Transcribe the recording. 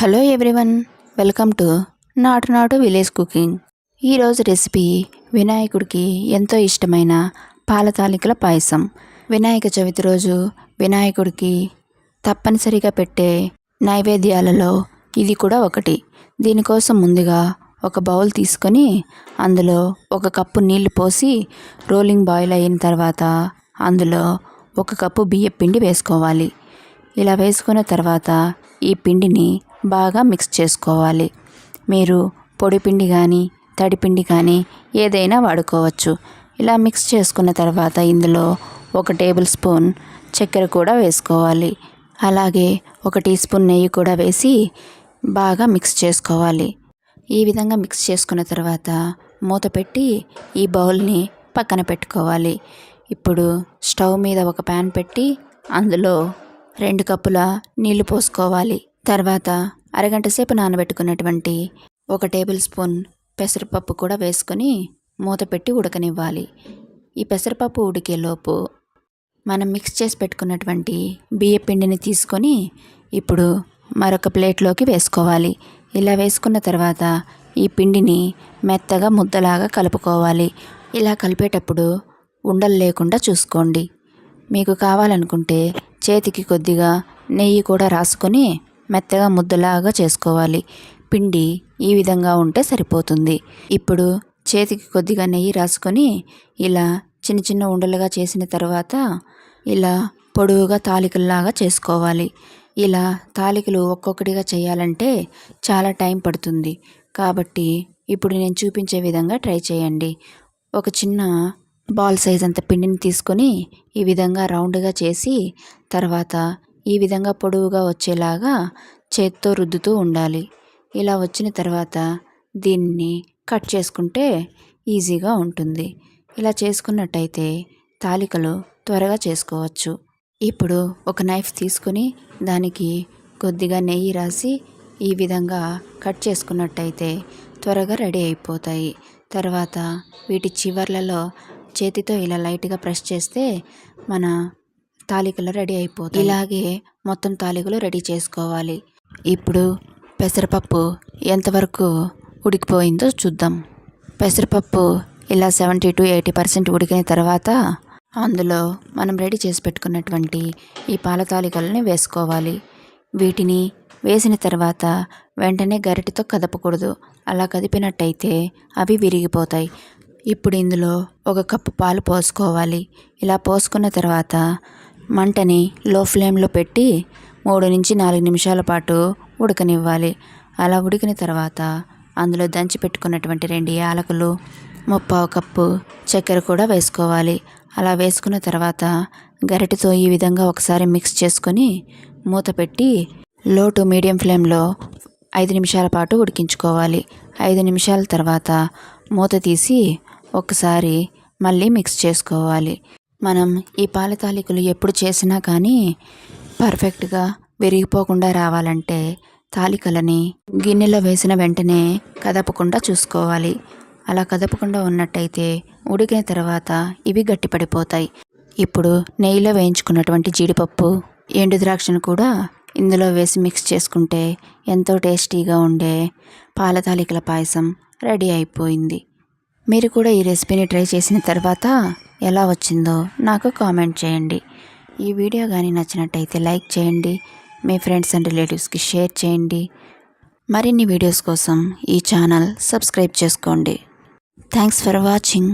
Hello everyone welcome to నాటు నాటు village cooking. ఈరోజు రెసిపీ వినాయకుడికి ఎంతో ఇష్టమైన పాల తాలికల పాయసం. వినాయక చవితి రోజు వినాయకుడికి తప్పనిసరిగా పెట్టే నైవేద్యాలలో ఇది కూడా ఒకటి. దీనికోసం ముందుగా ఒక బౌల్ తీసుకొని అందులో ఒక కప్పు నీళ్ళు పోసి రోలింగ్ బాయిల్ అయిన తర్వాత అందులో ఒక కప్పు బియ్య పిండి వేసుకోవాలి. ఇలా వేసుకున్న తర్వాత ఈ పిండిని బాగా మిక్స్ చేసుకోవాలి. మీరు పొడి పిండి కానీ తడిపిండి కానీ ఏదైనా వాడుకోవచ్చు. ఇలా మిక్స్ చేసుకున్న తర్వాత ఇందులో ఒక టేబుల్ స్పూన్ చక్కెర కూడా వేసుకోవాలి. అలాగే ఒక టీ స్పూన్ నెయ్యి కూడా వేసి బాగా మిక్స్ చేసుకోవాలి. ఈ విధంగా మిక్స్ చేసుకున్న తర్వాత మూత పెట్టి ఈ బౌల్ని పక్కన పెట్టుకోవాలి. ఇప్పుడు స్టవ్ మీద ఒక ప్యాన్ పెట్టి అందులో రెండు కప్పుల నీళ్ళు పోసుకోవాలి. తర్వాత అరగంట సేపు నానబెట్టుకున్నటువంటి ఒక టేబుల్ స్పూన్ పెసరపప్పు కూడా వేసుకొని మూత పెట్టి ఉడకనివ్వాలి. ఈ పెసరపప్పు ఉడికేలోపు మనం మిక్స్ చేసి పెట్టుకున్నటువంటి బియ్య పిండిని తీసుకొని ఇప్పుడు మరొక ప్లేట్లోకి వేసుకోవాలి. ఇలా వేసుకున్న తర్వాత ఈ పిండిని మెత్తగా ముద్దలాగా కలుపుకోవాలి. ఇలా కలిపేటప్పుడు ఉండలు లేకుండా చూసుకోండి. మీకు కావాలనుకుంటే చేతికి కొద్దిగా నెయ్యి కూడా రాసుకొని మెత్తగా ముద్దలాగా చేసుకోవాలి. పిండి ఈ విధంగా ఉంటే సరిపోతుంది. ఇప్పుడు చేతికి కొద్దిగా నెయ్యి రాసుకొని ఇలా చిన్న చిన్న ఉండలుగా చేసిన తర్వాత ఇలా పొడవుగా తాలికల్లాగా చేసుకోవాలి. ఇలా తాలికలు ఒక్కొక్కటిగా చేయాలంటే చాలా టైం పడుతుంది. కాబట్టి ఇప్పుడు నేను చూపించే విధంగా ట్రై చేయండి. ఒక చిన్న బాల్ సైజ్ అంత పిండిని తీసుకొని ఈ విధంగా రౌండ్గా చేసి తర్వాత ఈ విధంగా పొడవుగా వచ్చేలాగా చేత్తో రుద్దుతూ ఉండాలి. ఇలా వచ్చిన తర్వాత దీన్ని కట్ చేసుకుంటే ఈజీగా ఉంటుంది. ఇలా చేసుకున్నట్టయితే తాలికలు త్వరగా చేసుకోవచ్చు. ఇప్పుడు ఒక నైఫ్ తీసుకొని దానికి కొద్దిగా నెయ్యి రాసి ఈ విధంగా కట్ చేసుకున్నట్టయితే త్వరగా రెడీ అయిపోతాయి. తర్వాత వీటి చివర్లలో చేతితో ఇలా లైట్గా ప్రెస్ చేస్తే మన తాలికలు రెడీ అయిపోతాయి. ఇలాగే మొత్తం తాలికలు రెడీ చేసుకోవాలి. ఇప్పుడు పెసరపప్పు ఎంతవరకు ఉడికిపోయిందో చూద్దాం. పెసరపప్పు ఇలా సెవెంటీ టు ఎయిటీ పర్సెంట్ ఉడికిన తర్వాత అందులో మనం రెడీ చేసి పెట్టుకున్నటువంటి ఈ పాల తాలికలని వేసుకోవాలి. వీటిని వేసిన తర్వాత వెంటనే గరిటెతో కదపకూడదు. అలా కదిపినట్టయితే అవి విరిగిపోతాయి. ఇప్పుడు ఇందులో ఒక కప్పు పాలు పోసుకోవాలి. ఇలా పోసుకున్న తర్వాత మంటని లో ఫ్లేమ్లో పెట్టి మూడు నుంచి నాలుగు నిమిషాల పాటు ఉడకనివ్వాలి. అలా ఉడికిన తర్వాత అందులో దంచి పెట్టుకున్నటువంటి రెండు యాలకులు ముప్పావు కప్పు చక్కెర కూడా వేసుకోవాలి. అలా వేసుకున్న తర్వాత గరిటెతో ఈ విధంగా ఒకసారి మిక్స్ చేసుకొని మూత పెట్టి లో టు మీడియం ఫ్లేమ్లో ఐదు నిమిషాల పాటు ఉడికించుకోవాలి. ఐదు నిమిషాల తర్వాత మూత తీసి ఒకసారి మళ్ళీ మిక్స్ చేసుకోవాలి. మనం ఈ పాలతాలికలు ఎప్పుడు చేసినా కానీ పర్ఫెక్ట్గా విరిగిపోకుండా రావాలంటే తాలికలని గిన్నెలో వేసిన వెంటనే కదపకుండా చూసుకోవాలి. అలా కదపకుండా ఉన్నట్టయితే ఉడికిన తర్వాత ఇవి గట్టిపడిపోతాయి. ఇప్పుడు నెయ్యిలో వేయించుకున్నటువంటి జీడిపప్పు ఎండు ద్రాక్షను కూడా ఇందులో వేసి మిక్స్ చేసుకుంటే ఎంతో టేస్టీగా ఉండే పాలతాలికల పాయసం రెడీ అయిపోయింది. మీరు కూడా ఈ రెసిపీని ట్రై చేసిన తర్వాత ఎలా వచ్చిందో నాకు కామెంట్ చేయండి. ఈ వీడియో కానీ నచ్చినట్టయితే లైక్ చేయండి మీ ఫ్రెండ్స్ అండ్ రిలేటివ్స్కి షేర్ చేయండి. మరిన్ని వీడియోస్ కోసం ఈ ఛానల్ సబ్స్క్రైబ్ చేసుకోండి. Thanks for watching.